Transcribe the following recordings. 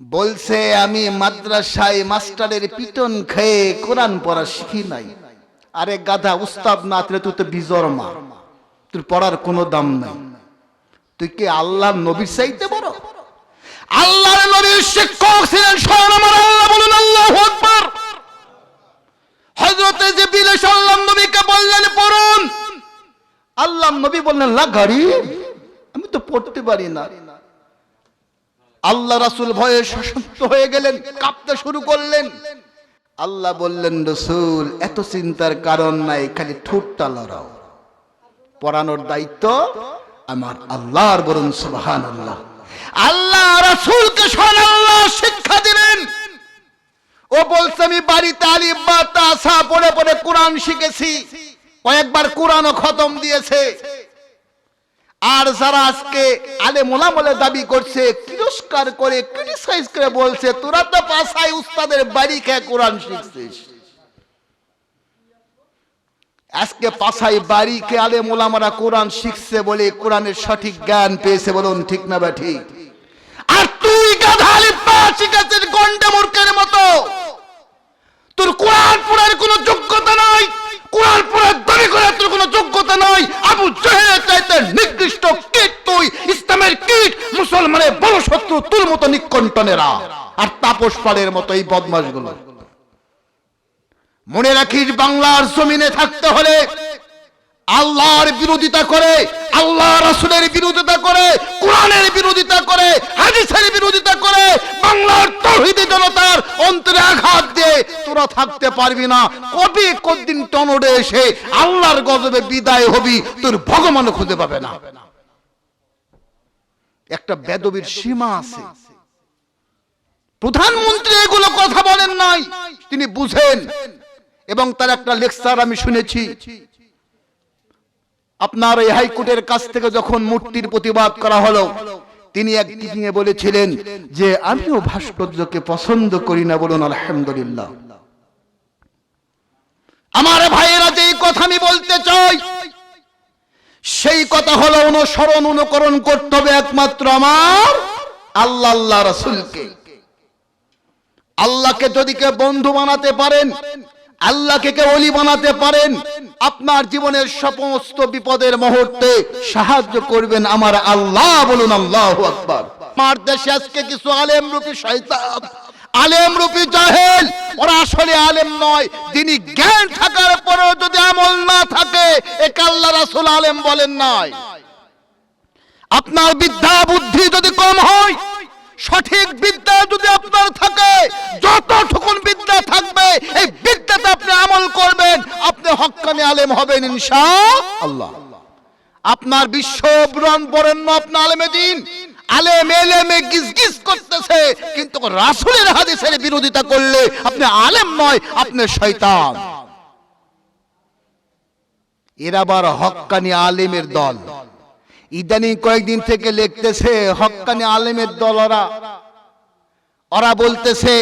বলছে, আমি মাদ্রাসায় মাস্টারের পিটন খেয়ে কোরআন পড়া শিখি নাই। আরে গাধা উস্তাদ না তুই তো বিজর মা তোর পড়ার কোনো দাম নাই। তুই কি আল্লাহ নবীর চাইতে বড়? আল্লাহর নবীর শিক্ষক ছিলেন স্বয়ং আমার আল্লাহ বলুন, আল্লাহ আকবার। হযরতে জিবরিল সাল্লাম নবীকে বললেন, পড়ুন। আল্লাহ নবী বললেন লা গাড়ি আমি তো পড়তে পারি না। আল্লাহ রাসূল ভয়ে সশস্ত্র হয়ে গেলেন, কাঁপতে শুরু করলেন। আল্লাহ বললেন, রসুল, এত চিন্তার কারণ নাই, খালি ঠোঁটটা লড়াও। পড়ানোর দায়িত্ব আমার আল্লাহর বরুণ সুবহান আল্লাহ আল্লাহ রাসূলকে আল্লাহ শিক্ষা দিলেন। ও বলছে, আমি বাড়িতে আলিফ বা তাসা পড়ে পড়ে কোরআন শিখেছি। কয়েকবার কোরআনও খতম দিয়েছে। আর যারা আজকে আলে মোলামলে দাবি করছে, তিরস্কার করে ক্রিটিসাইজ করে বলছে, তোরা তো পাশায় উস্তাদের বাড়ি খেয়ে কোরআন শিখছিস। আজকে পাশায় বাড়ি খেয়ে আলে মোলামারা কোরআন শিখছে বলে কোরআনের সঠিক জ্ঞান পেয়েছে বলুন ঠিক না বা ঠিক? আর তুই গাধা আলিফ বা শিখেছিস গন্ডে মূর্খের মতো তোর কোরআন পড়ার কোনো যোগ্যতা নাই কোরআন পড়ার দাবি করার তোর কোনো যোগ্যতা নাই আবু জাহেলের চাইতে নিকৃষ্ট কীট তুই ইসলামের কীট মুসলমানের বড় মতো নিকণ্টনেরা আর তাপস পাড়ের মতো এই বদমাশগুলো। মনে রাখিস, বাংলার জমিনে থাকতে হলে আল্লাহর বিরোধিতা করে, আল্লাহ রাসূলের বিরোধিতা করে, কোরআনের বিরোধিতা করে, হাদিসের বিরোধিতা করে, বাংলার তৌহিদি জনতার অন্তরে আঘাত দিয়ে তোরা থাকতে পারবি না। কবে কদিন টনড়ে এসে আল্লাহর গজবে বিদায় হবি, তোর ভগবান খুঁজে পাবে না। একটা বেদবির সীমা আছে। প্রধানমন্ত্রী এগুলো কথা বলেন নাই তিনি বুঝেন। এবং তার একটা লেকচার আমি শুনেছি। আপনার এই হাইকোর্টের কাছ থেকে যখন মূর্তির প্রতিবাদ করা হলো তিনি এক মিটিংয়ে বলেছিলেন যে আমিও ভাস্কর্যকে পছন্দ করি না বলুন আলহামদুলিল্লাহ। আমার ভাইয়েরা যে কথা আমি বলতে চাই সেই কথা হলো অনুসরণ, অনুকরণ করতে হবে একমাত্র আমার আল্লাহ আল্লাহ রাসূলকে। আল্লাহকে যদি কে বন্ধু বানাতে পারেন, আল্লাহকে কে অলি বানাতে পারেন, আপনার জীবনের সমস্ত বিপদের মুহূর্তে সাহায্য করবেন আমার আল্লাহ বলুন, আল্লাহ আকবার। আমার দেশে আজকে কিছু আলেম রূপী শয়তান আলেম রূপী জাহেল, ওরা আসলে আলেম নয়। তিনি জ্ঞান থাকার পরেও যদি আমল না থাকে, একে আল্লাহ রাসূল আলেম বলেন নাই। আপনার বিদ্যা বুদ্ধি যদি কম হয়, সঠিক বিদ্যা যদি আপনার থাকে, যতটুকুন বিদ্যা থাকবে, এই বিদ্যাতে আপনি আমল করবেন, আপনি হক্কানি আলেম হবেন ইনশা আল্লাহ। আপনার বিশ্ব বরেণ্য আপনার আলেমে দিন। আলেম এলেমে গিজ গিজ করতেছে। কিন্তু রাসূলের হাদিসের বিরোধিতা করলে আপনি আলেম নয়, আপনি শয়তান। এরা আবার হক্কানি আলেমের দল। ইদানিং কয়েকদিন থেকে লিখতেছে হক্কানি আলেমের দল ওরা ওরা বলতেছে,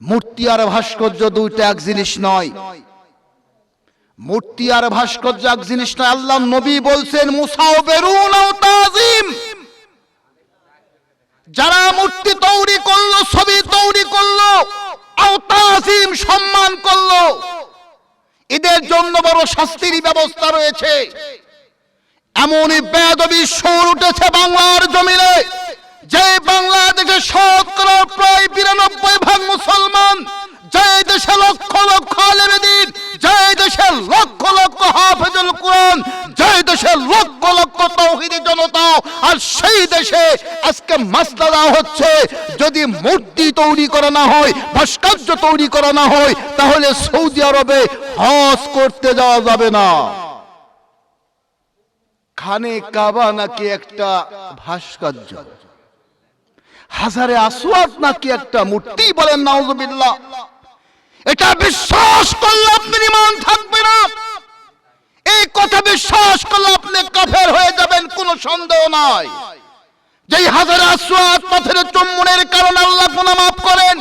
মূর্তি আর ভাস্কর্য দুইটা এক জিনিস নয়। মূর্তি আর ভাস্কর্য এক জিনিস নয়, আল্লাহ নবী বলছেন, মুসাও বেরুন তাজিম। যারা মূর্তি তৈরি করল, ছবি তৈরি করল সম্মান করল, এদের জন্য বড় শাস্তির ব্যবস্থা রয়েছে। এমনই বেদবি সুর উঠেছে বাংলার জমিনে, যে বাংলাদেশে শতকরা প্রায় বিরানব্বই ভাগ মুসলমান, যে দেশে লক্ষ লক্ষ আলেমেদিন যে লক্ষ লক্ষ হাফেজুল কোরআন যে লক্ষ লক্ষ তৌহিদি জনতা, আর সেই দেশে আজকে হচ্ছে, যদি মূর্তি তৈরি করা না হয়, ভাস্কর্য তৈরি করা না হয়, তাহলে সৌদি আরবে হজ করতে যাওয়া যাবে না। খানে কাবা নাকি একটা ভাস্কর্য? হাজারে আসওয়াত নাকি একটা মূর্তি বলেন নাউজুবিল্লাহ। এটা বিশ্বাস করলে আপনার ইমান থাকবে না। এই কথা বিশ্বাস করলে আপনি কাফের হয়ে যাবেন, কোনো সন্দেহ নাই। যেই হাজারে আসওয়াত পাথরের চুম্বনের কারণে আল্লাহ গুনাহ মাফ করেন,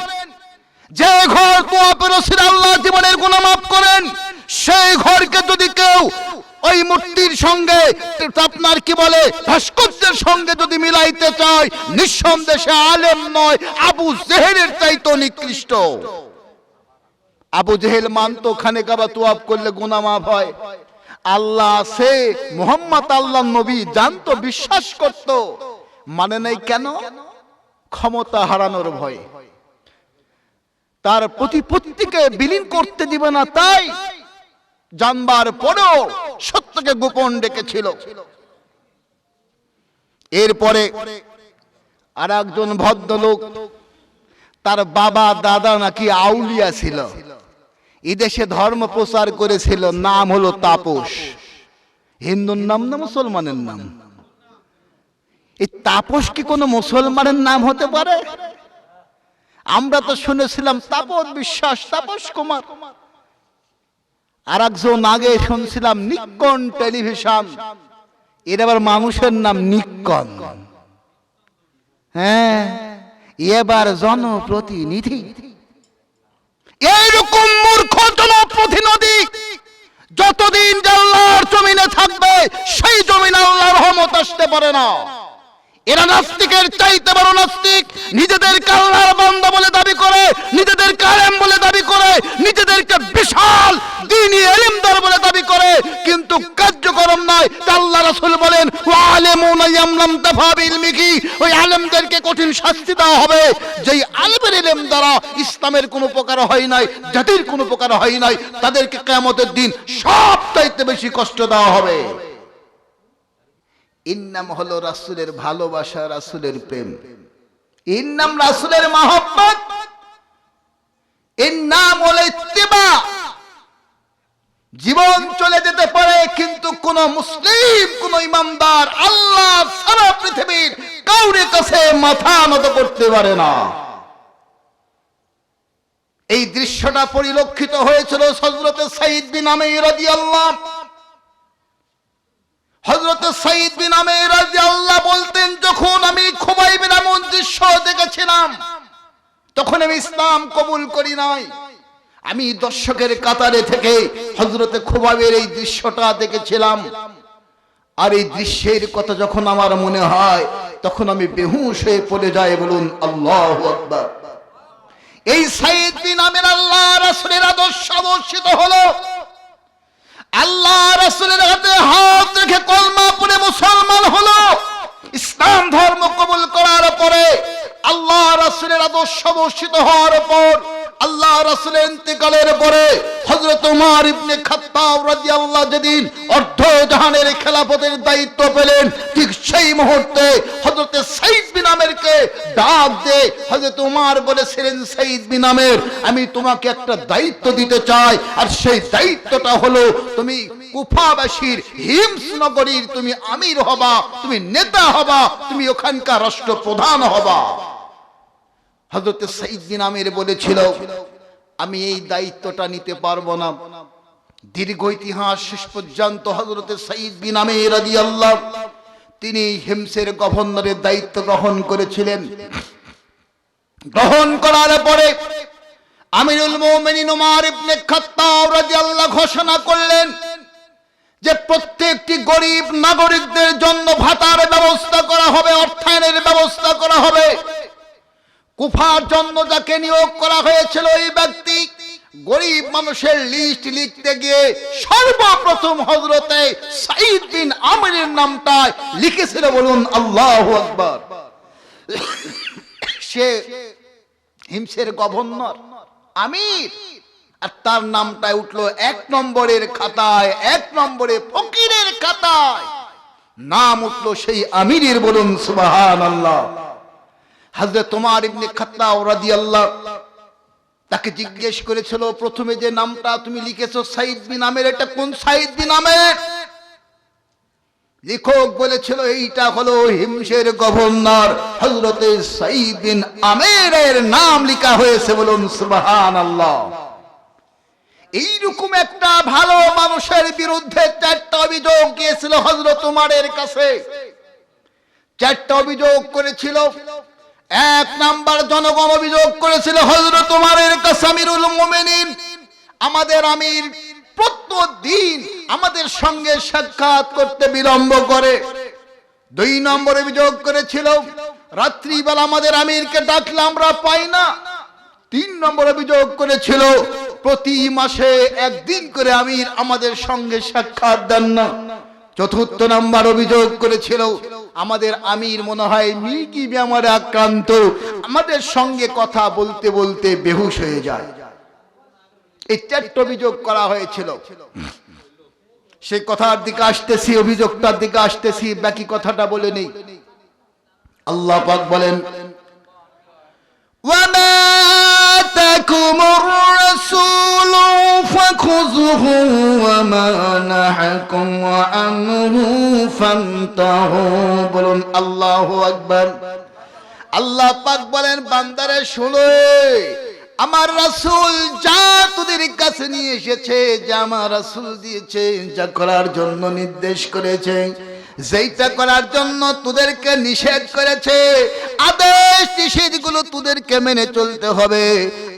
যে ঘর তোয়াপের আল্লাহ জীবনের গুনাহ মাফ করেন, সেই ঘরকে যদি কেউ ওই মূর্তির সঙ্গে, আপনার কি বলে, ভাস্কর্যের সঙ্গে যদি মিলাইতে চায়, নিঃসন্দেহে আলেম নয়, আবু জেহেলের চাইতো নিকৃষ্ট। আবু জেহেল মানতো, খানে কাবা তুয়াব করলে গুনাহ মাফ হয়। আল্লাহ আছে মোহাম্মদ আল্লাহ নবী জানতো, বিশ্বাস করত। মানে নাই কেন? ক্ষমতা হারানোর ভয়ে। তার প্রতিপত্তিকে বিলীন করতে দিবে না, তাই জানবার পরেও সত্যকে গোপন ডেকেছিল। এরপরে আর একজন ভদ্রলোক, তার বাবা দাদা নাকি আউলিয়া ছিল। এদেশে ধর্ম প্রচার করেছিল, নাম হলো তাপস। হিন্দুর নাম না মুসলমানের নাম? এই তাপস কি কোনো মুসলমানের নাম হতে পারে? আমরা তো শুনেছিলাম, তাপস বিশ্বাস, তাপস কুমার। আর একজন আগে শুনছিলাম নিকন টেলিভিশন। এর আবার মানুষের নাম নিকন হ্যাঁ এবার জনপ্রতিনিধি। এইরকম মূর্খ জনপ্রতিনিধি যতদিন আল্লাহর জমিনে থাকবে, সেই জমিনে আল্লাহর রহমত আসতে পারে না। এরা নাস্তিকের চাইতে বড় নাস্তিক, নিজেদেরকে আল্লাহর বান্দা বলে দাবি করে নিজেদের কালেম বলে দাবি করে, নিজেদেরকে বিশাল দিনই দাবি করে, কিন্তু কার্যক্রম নয় আল্লাহ রাসূল বলেন ওয়া ইয়ামলাম তাফাবিল মিকি ওই আলেমদেরকে কঠিন শাস্তি দেওয়া হবে। যেই আলেমের ইলম দ্বারা ইসলামের কোনো উপকার হয় নাই, জাতির কোনো উপকার হয় নাই, তাদেরকে কিয়ামতের দিন সব চাইতে বেশি কষ্ট দেওয়া হবে। এর নাম হলো রাসুলের ভালোবাসা, রাসুলের প্রেম। এর নাম রাসুলের মহব্বত এর নাম হলো ইত্তেবা জীবন চলে যেতে পারে, কিন্তু কোন মুসলিম, কোন ইমানদার আল্লাহ সারা পৃথিবীর কাউরে কাছে মাথা নত করতে পারে না। এই দৃশ্যটা পরিলক্ষিত হয়েছিল হজরতে সাইদ বিন আমির আল্লাহ হজরত সাইদ বিন আমের আল্লাহ বলতেন, যখন আমি খুবাই বিন দৃশ্য দেখেছিলাম, তখন আমি ইসলাম কবুল করি নাই। আমি দর্শকের কাতারে থেকে হজরতে খুবাইবের এই দৃশ্যটা দেখেছিলাম। আর এই দৃশ্যের কথা যখন আমার মনে হয়, তখন আমি বেহুশ হয়ে পড়ে যাই বলুন, আল্লাহ এই সাইদ বিন আমের আল্লাহ রাসূলের আদর্শ আদর্শিত হলো, আল্লাহ রাসূলের হাতে হাত রেখে কলমা পড়ে মুসলমান হলো, ইসলাম ধর্ম কবুল করার পরে আল্লাহ রাসূলের আদর্শ বর্ষিত হওয়ার পর আল্লাহ রাসূলের ইন্তেকালের পরে হযরত ওমর ইবনে খাত্তাব রাদিয়াল্লাহু যেদিন অর্ধ জাহানের খেলাফতের দায়িত্ব পেলেন ঠিক সেই মুহূর্তে হযরত সাইদ বিন আমেরকে ডাক দিয়ে হযরত ওমর বলেছিলেন সাইদ বিন আমের, আমি তোমাকে একটা দায়িত্ব দিতে চাই, আর সেই দায়িত্বটা হলো তুমি কুফাবাসীর হিমস নগরীর তুমি আমির হবা, তুমি নেতা হবা, তুমি ওখানকার রাষ্ট্রপ্রধান হবা। হজরত সাইদ বিন আমির বলেছিল, আমি এই দায়িত্বটা নিতে পারব না। দীর্ঘ ইতিহাস শেষ পর্যন্ত হজরত সাইদ বিন আমির রাদিয়াল্লাহ তিনি হিমসের গভর্নরের দায়িত্ব গ্রহণ করেছিলেন। গ্রহণ করার পরে আমিরুল মুমিনিন ঘোষণা করলেন যে প্রত্যেকটি গরিব নাগরিকদের জন্য ভাতার ব্যবস্থা করা হবে, অর্থায়নের ব্যবস্থা করা হবে। কুফার জন্য যাকে নিয়োগ করা হয়েছিল এই ব্যক্তি গরিব মানুষের লিস্ট লিখতে গিয়ে সর্বপ্রথম হজরতে সাইদ বিন আমিরের নামটা লিখেছিল বলুন, আল্লাহ আকবার। সে হিমসের গভর্নর, আমির। আর তার নামটা উঠল এক নম্বরের খাতায়, এক নম্বরে ফকিরের খাতায়। নাম উঠল সেই আমিরের বলুন সুবাহান আল্লাহ হাজরে তোমার ইবনে খাত্তাব রাদিয়াল্লাহ তাকে জিজ্ঞেস করেছিল, প্রথমে যে নামটা তুমি লিখেছো, সাইদ বিন আমের, এটা কোন সাইদ বিন আমের? লেখক বলেছিল, এইটা হলো হিমসের গভর্নর হজরতে সাইদ বিন আমেরের নাম লেখা হয়েছে বলুন সুবহান আল্লাহ এইরকম একটা ভালো মানুষের বিরুদ্ধে চারটা অভিযোগ গিয়েছিল হজরত উমারের কাছে। চারটা অভিযোগ করেছিল এক নাম্বার জনগণ অভিযোগ করেছিল হজরত উমারের কাছে আমিরুল মুমিনিন। আমাদের আমির প্রত্যেক দিন আমাদের সঙ্গে সাক্ষাৎ করতে বিলম্ব করে। দুই নম্বর অভিযোগ করেছিল, রাত্রিবেলা আমাদের আমিরকে ডাকলে আমরা পাই না। তিন নম্বর অভিযোগ করেছিল, প্রতি মাসে একদিন করে আমির আমাদের সঙ্গে সাক্ষাৎ দেন না। চতুর্থ নাম্বার অভিযোগ করেছিল আমাদের আমির মনে হয় মিকি ব্যামারে আক্রান্ত। আমাদের সঙ্গে কথা বলতে বলতে বেহুশ হয়ে যায়। এই চারটে অভিযোগ করা হয়েছিল। সে কথার দিকে আসতেছি, অভিযোগটার দিকে আসতেছি, বাকি কথাটা বলে নেই। আল্লাহ পাক বলেন, ওয়া মা তাকুমুর فخذوه وما نهاكم عنه فانتهوا বলুন আল্লাহু আকবার আল্লাহ পাক বলেন বান্দারে শুনো আমার রাসূল যা তোদের কাছে নিয়ে এসেছে যা আমার রাসূল দিয়েছে যা করার জন্য নির্দেশ করেছে যেইটা করার জন্য তোদেরকে নিষেধ করেছে আদেশ নিষেধগুলো তোদেরকে মেনে চলতে হবে।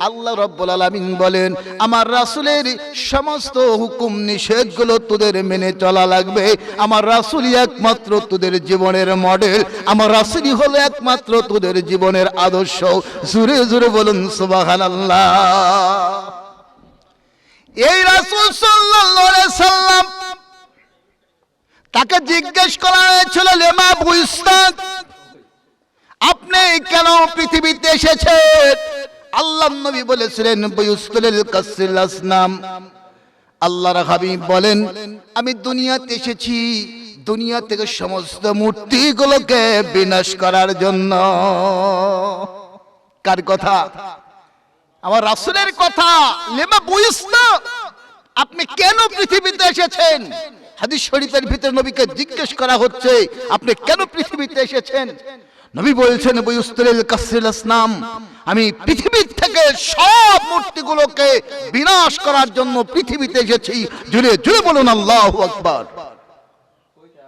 আল্লাহ রব্বুল আলামিন বলেন, আমার রাসূলের সমস্ত হুকুম নিষেধগুলো তোদের মেনে চলা লাগবে। আমার রাসূলই একমাত্র তোদের জীবনের মডেল আমার রাসূলই হলো একমাত্র তোদের জীবনের আদর্শ। জুরে জুরে বলুন, সুবহানাল্লাহ। এই রাসূল সাল্লাল্লাহু আলাইহি সাল্লাম তাকে জিজ্ঞেস করা হয়েছিল লেমা বুইস্তাক আপনি কেন পৃথিবীতে এসেছেন আল্লাহ নবী বলেছিলেন বুইস্তুল কাসিল আসনাম। আল্লাহর হাবিব বলেন, আমি দুনিয়াতে এসেছি, দুনিয়া থেকে সমস্ত মূর্তিগুলোকে বিনাশ করার জন্য। কার কথা? আমার রাসূলের কথা। লেমা বুইস্তা আপনি কেন পৃথিবীতে এসেছেন? হাদিস শরীফের ভিতরে নবীকে জিজ্ঞেস করা হচ্ছে, আপনি কেন পৃথিবীতে এসেছেন? নবী বলছেন বয়ুস্তুল কাসরিল আসনাম আমি পৃথিবীর থেকে সব মূর্তিগুলোকে বিনাশ করার জন্য পৃথিবীতে এসেছি। জুড়ে জুড়ে বলুন, আল্লাহু আকবার।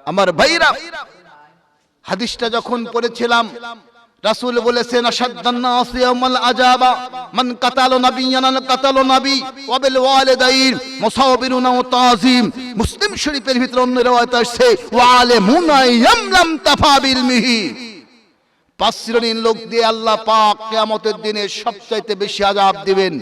আমার ভাইরা, হাদিসটা যখন পড়েছিলাম, রাসূল বলেছেন মান নাবিয়ান ওয়া বিল ওয়ালিদাইন। মুসাওবিরুনা ওয়া তাযিম মুসলিম শরীফের ভিতরে অন্য রওয়ায়াত আসছে ওয়া তাফাবিল মিহি পাঁচ শ্রেণির লোক দিয়ে আল্লাহ পাক কিয়ামতের দিনে সবচাইতে বেশি আযাব দিবেন।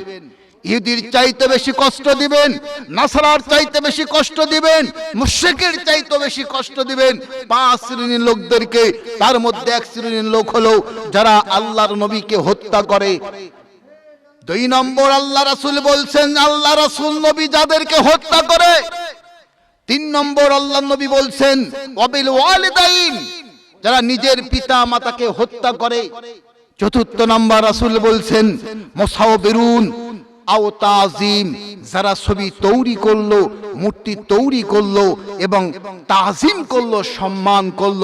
ইহুদির চাইতে বেশি কষ্ট দিবেন, নাসারার চাইতে বেশি কষ্ট দিবেন, মুশরিকের চাইতে বেশি কষ্ট দিবেন। পাঁচ শ্রেণির লোকদেরকে, তার মধ্যে এক শ্রেণির লোক হলো যারা আল্লাহর নবীকে হত্যা করে। দুই নম্বর আল্লাহ রাসূল বলছেন, আল্লাহ রাসূল নবী যাদেরকে হত্যা করে। তিন নম্বর আল্লাহ নবী বলছেন অবিল ওয়ালিদাইন। যারা নিজের পিতা মাতাকে হত্যা করে, চতুর্থ নম্বর রাসূল বলছেন, মোসাওবিরুন আও তাজিম যারা ছবি তৈরি করল, মূর্তি তৈরি করল এবং তাজিম করল, সম্মান করল।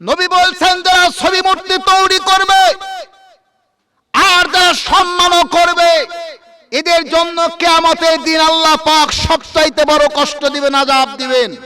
নবী বলছেন, যারা ছবি মূর্তি তৈরি করবে আর যারা সম্মানও করবে, এদের জন্য কেয়ামতের দিন আল্লাহ পাক সবচাইতে বড় কষ্ট দিবেন আজাব দিবেন।